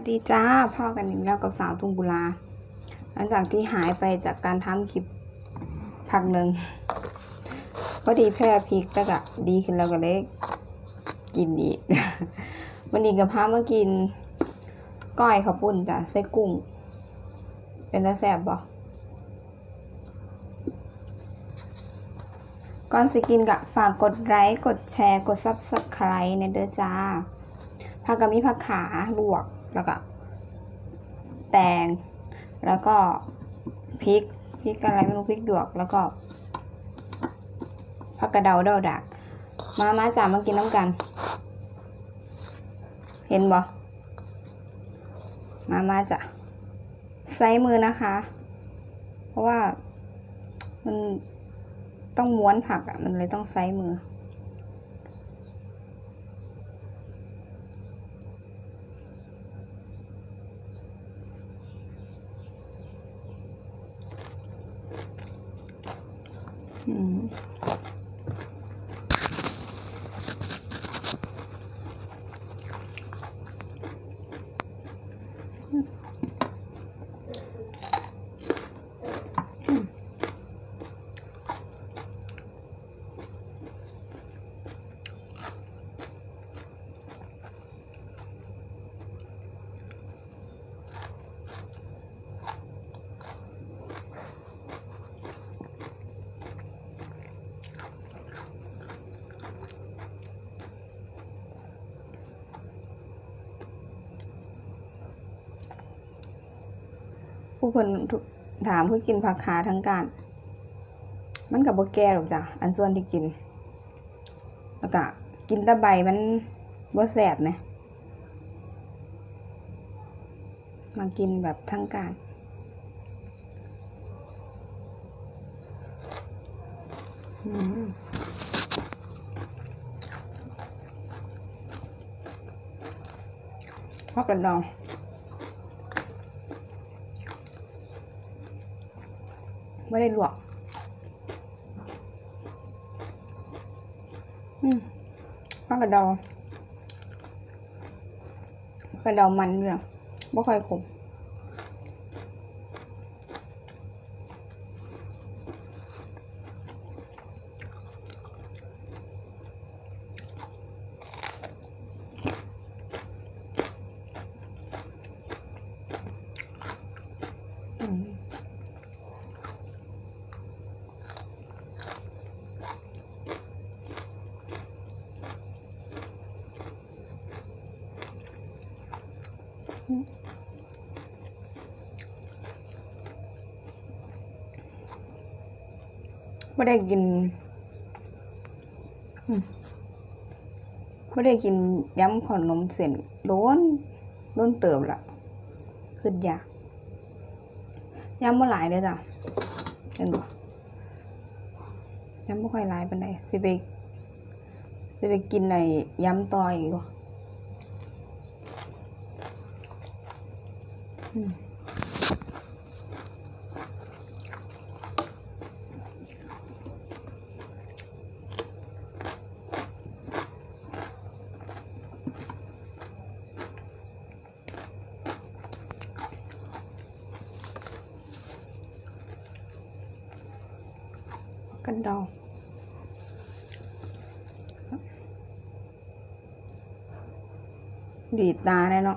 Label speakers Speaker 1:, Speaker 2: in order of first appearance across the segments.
Speaker 1: วัสดีจ้าพ่อกันอีกแล้วกับสาวทุ่งกุลา หลังจากที่หายไปจากการทำคลิปพักหนึ่งพอดีแพร่พริกแล้วก็ดีขึ้นแล้วก็เลยกินอีกวันนี้กับพามากินก้อยข้าวปุ้นจ้ะไส้กุ้ง เป็นตาแซ่บบ่ก่อนสิกินกะฝากกดไลค์กดแชร์กดซับสไครต์ในเด้อจ้าผักกะมีผักขาลวก แล้วก็ แตง แล้วก็พริกพริกอะไรไม่รู้พริกหยวก แล้วก็ผักกระเดาเดาดัก มามาจ่ามากินน้ำกัน เห็นบ่มามาจ้ะไซส์มือนะคะ เพราะว่ามันต้องม้วนผักอะ่ะ มันเลยต้องไซส์มือ ผู้คนถามเพื่อกินผักขาทั้งการ มันกับบ่แก่หรอกจ้ะ อันส่วนที่กิน แล้วก็กินตะใบมันบ่แสบไหมมากินแบบทั้งการอืมพอกระดอง ไม่ได้ลวกอืมผักกระเดาผักกระดองมันเนี่ยไม่ค่อยขม ไม่ได้กินไม่ได้กินย้ำขอนมเส้นโดนโดนเติมละขึ้นยากย้ำมาหลายเลยจ้ะเห็นบ่ย้ำไม่ค่อยหลายปานใดสิไปสิไปกินในย้ำต่ออีกบ่อนดองดีดตา เลยเนา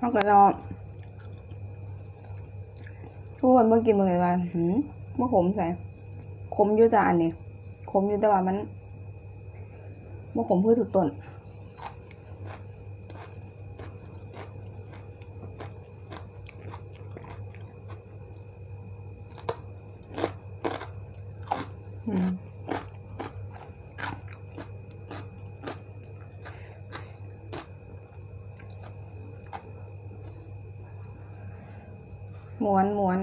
Speaker 1: เอากระดอทุกคนเมื่อกินเมื่อไงกันหืมเมื่อขมใส่ขมอยู่จ้ะอันนี้ขมอยู่แต่ว่ามันเมื่อขมเพื่อถูกต้น ม้วนม้วน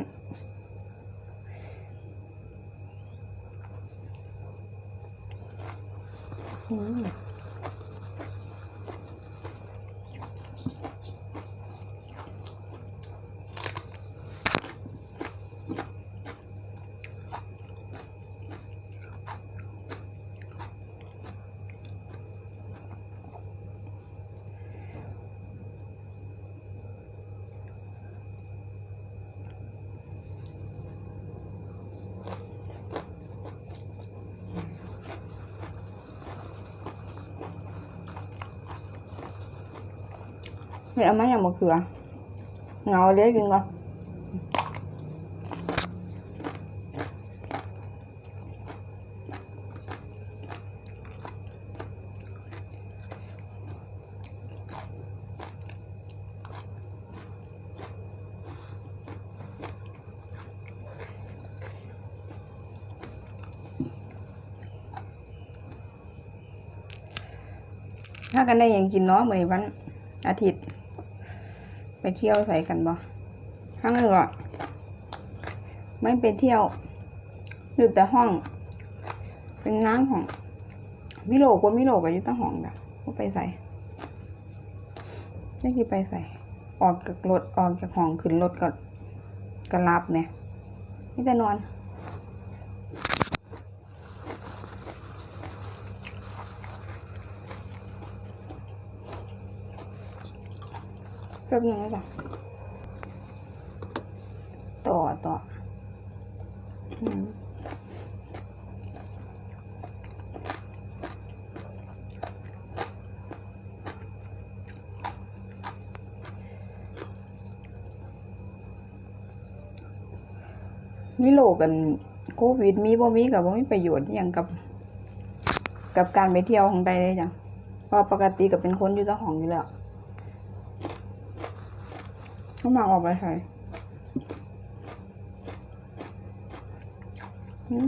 Speaker 1: อืม ไม่เอามาอย่างมะเขือเงาเลี้ยกินก่อนถ้ากันได้ยังกินเนาะเหมือนวันอาทิตย์ ไปเที่ยวใส่กันบ่ครั้งหนึ่งก่อนไม่ไปเที่ยว อยู่แต่ห้อง เป็นน้ำของมิโลกว่ามิโลก็อยู่แต่ห้องแบบก็ไปใส่นี่คือไปใส่ ออกจากรถออกจากห้องขึ้นรถก็ก็รับเนี่ยนี่แต่นอน ป๊บนึงนะต่อต่อมีโลกกันโควิดมีบ่มีกับบ่มีประโยชน์อย่างกับ กับการไปเที่ยวของใดเลยจ้ะเพราะปกติก็เป็นคนอยู่เจ้าของอยู่แล้ว เขามาออกไปใส่อืม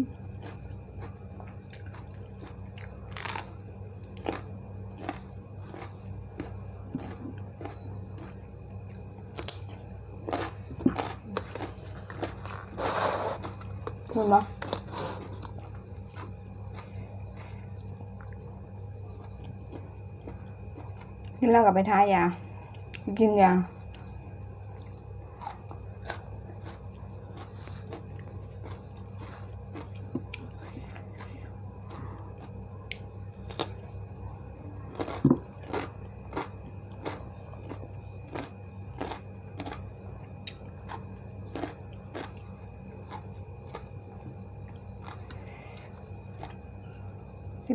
Speaker 1: คุณปะกินแล้วกลับไปทายา กินยา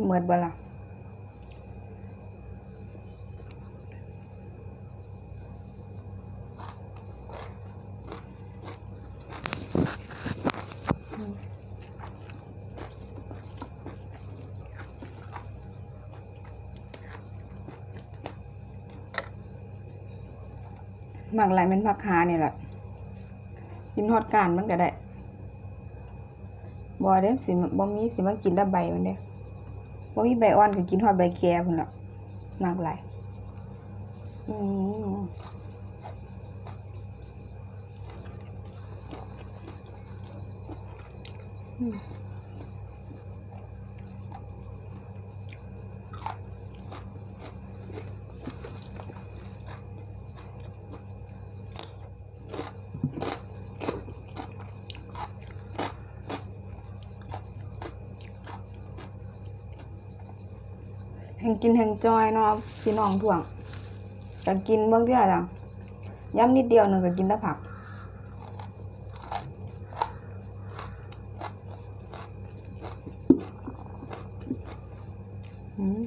Speaker 1: เหมือนบ่ล่ะหมักหลเป็นผักคาเนี่ยแหละกินทอดการมันก็ได้บ่เด้สิบ่มีสิมากินแต่ใบมันเด้ บ่มีใบอ่อนก็กินทอดใบแก่พุ่นล่ะมากหลายอืมอืม กินแห่งจอยเนาะพี่น้องท่วงก็กินเบิ่งเทื่อจ้ะย้ำนิดเดียวหนึงก็กินแต่ผักอืม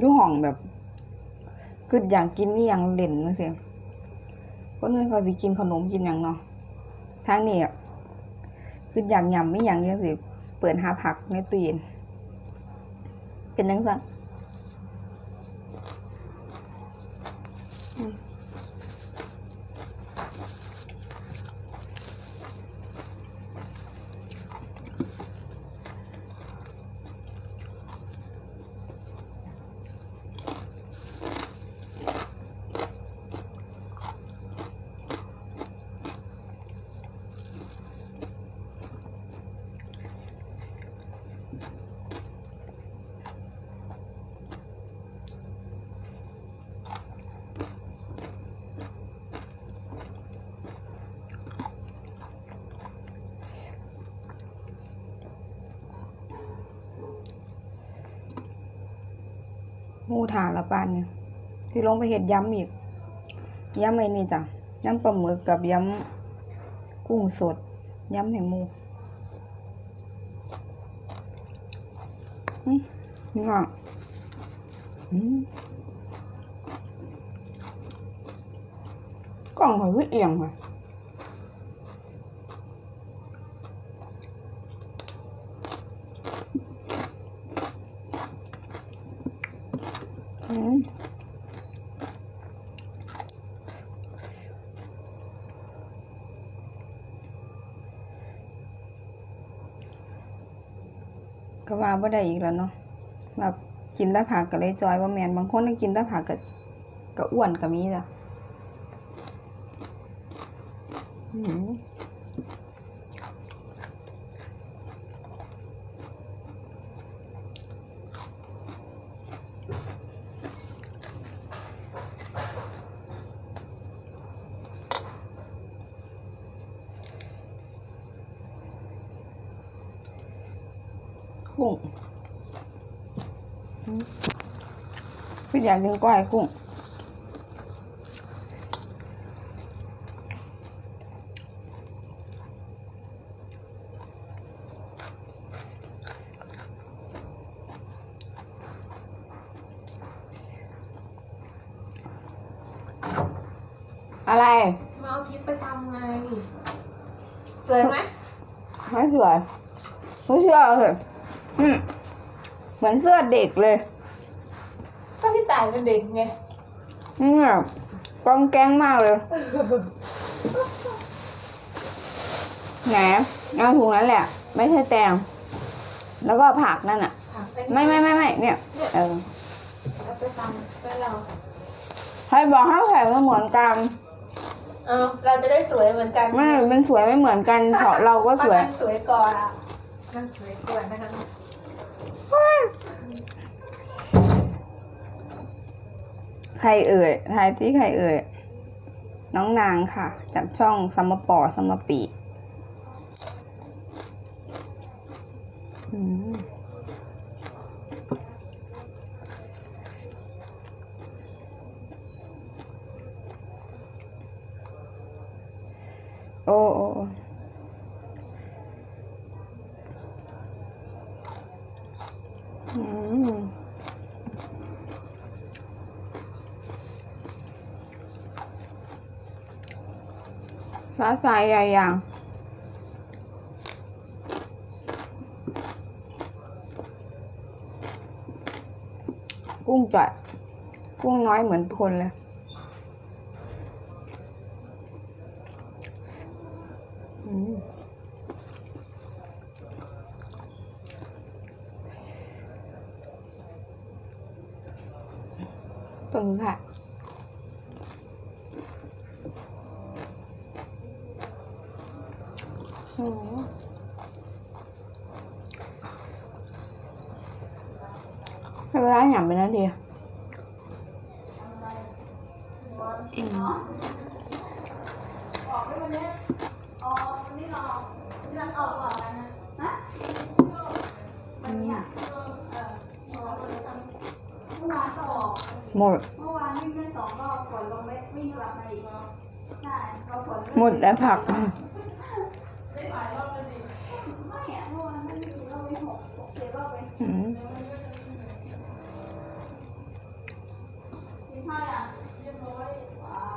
Speaker 1: ยู่ห้องแบบคืออยากกินนี่อยังเล่นจังซี่คนอื่นเขาสิกินขนมกินหยังเนาะ ทางนี้อ่คืออยากยำไม่อยากยังสิเปิดหาผักในตู้เย็นเป็นจังซั่น ถาละปานเนี่ยที่ลงไปเห็ดย้ำอีก ย้ำไอ้นี่จ้ะ ย้ำปลาหมึกกับย้ำกุ้งสด ย้ำให้หมูนี่อะอืมกล่องหอยวิเอียงค่ะ ก็ว่าบ่ได้อีกแล้วเนาะแบบกินแต่ผักก็เลยจอยว่าแมนบางคนก็กินแต่ผักก็ก็อ้วนก็มีจ้ะอืม กุ้งอืมพี่อยากกินก้อยกุ้งอะไร
Speaker 2: มาเอาพริกไปตำไง สวยไหม
Speaker 1: ไม่สวยไม่เชื่อเลย อืมเหมือนเสื้อเด็กเลย
Speaker 2: ก็พี่ต่ายเป็นเด็กไง
Speaker 1: นี่แบบกองแกงมากเลยแหนเอาถุงนั้นแหละ ไม่ใช่แตง แล้วก็ผักนั่นอะ
Speaker 2: ผักไป
Speaker 1: ไม่ไม่ไม่ไม่เนี่ย เออ
Speaker 2: เอาไปตำไปเรา
Speaker 1: ใครบอกให้ใส่ไม่เหมือนกัน
Speaker 2: เอาเราจะได้สวยเหมือนกัน
Speaker 1: ไม่มันสวยไม่เหมือนกันเพราะเราก็สวย
Speaker 2: มันสวยก่อนอะมันสวยก่อนนะคะ
Speaker 1: ใครเอ่ยทายที่ใครเอ่ย น้องนางค่ะ จากช่องซัมปอซัมปีอืมโอ้โอ้ม สาสายใหญ่อย่างกุ้งจัดกุ้งน้อยเหมือนคนเลย อืมตึงค่ะ โอ้โห ให้เวลาหยำไปนาทีหมด
Speaker 3: เมื่อวานวิ่งได้สองรอบฝนลงเม็ดวิ่งกลับมาอีกใช่เราฝน
Speaker 1: หมดแล้วผัก
Speaker 3: ไม่อะเมื่อวานไม่ได้กี่รอบไม่หกหกเจ็ดรอบไป
Speaker 1: อืม
Speaker 3: กินข้าวอะเรียบร้อยว้าว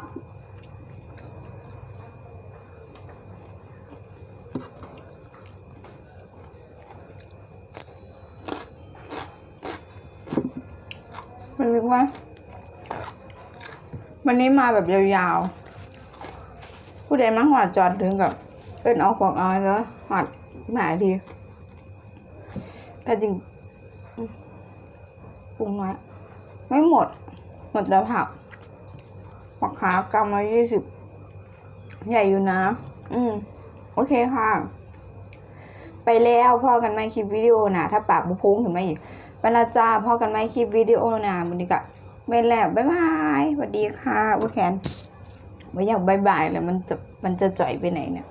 Speaker 1: ว่าวันนี้มาแบบยาวๆ ผู้ใดมาหอดจอดถึงกับเอิ้นเอาของเอาแล้วหอดหมาทีแต่จริงปรุงน้อยไม่หมด หมดแต่ผักผักขากำละยี่สิบใหญ่อยู่นะ อืม โอเคค่ะ ไปแล้วพอกันไหมคลิปวิดีโอนะถ้าปากบุพงถึงมาอีก บรรณาจาพอกันไหมคลิปวิดีโอนาบุนนี้ก็ไปแล้วบ๊ายบายสวัสดีค่ะอุ้ยแขนไม่อยากบายบายเลยมันจะมันจะจ่อยไปไหนเนี่ย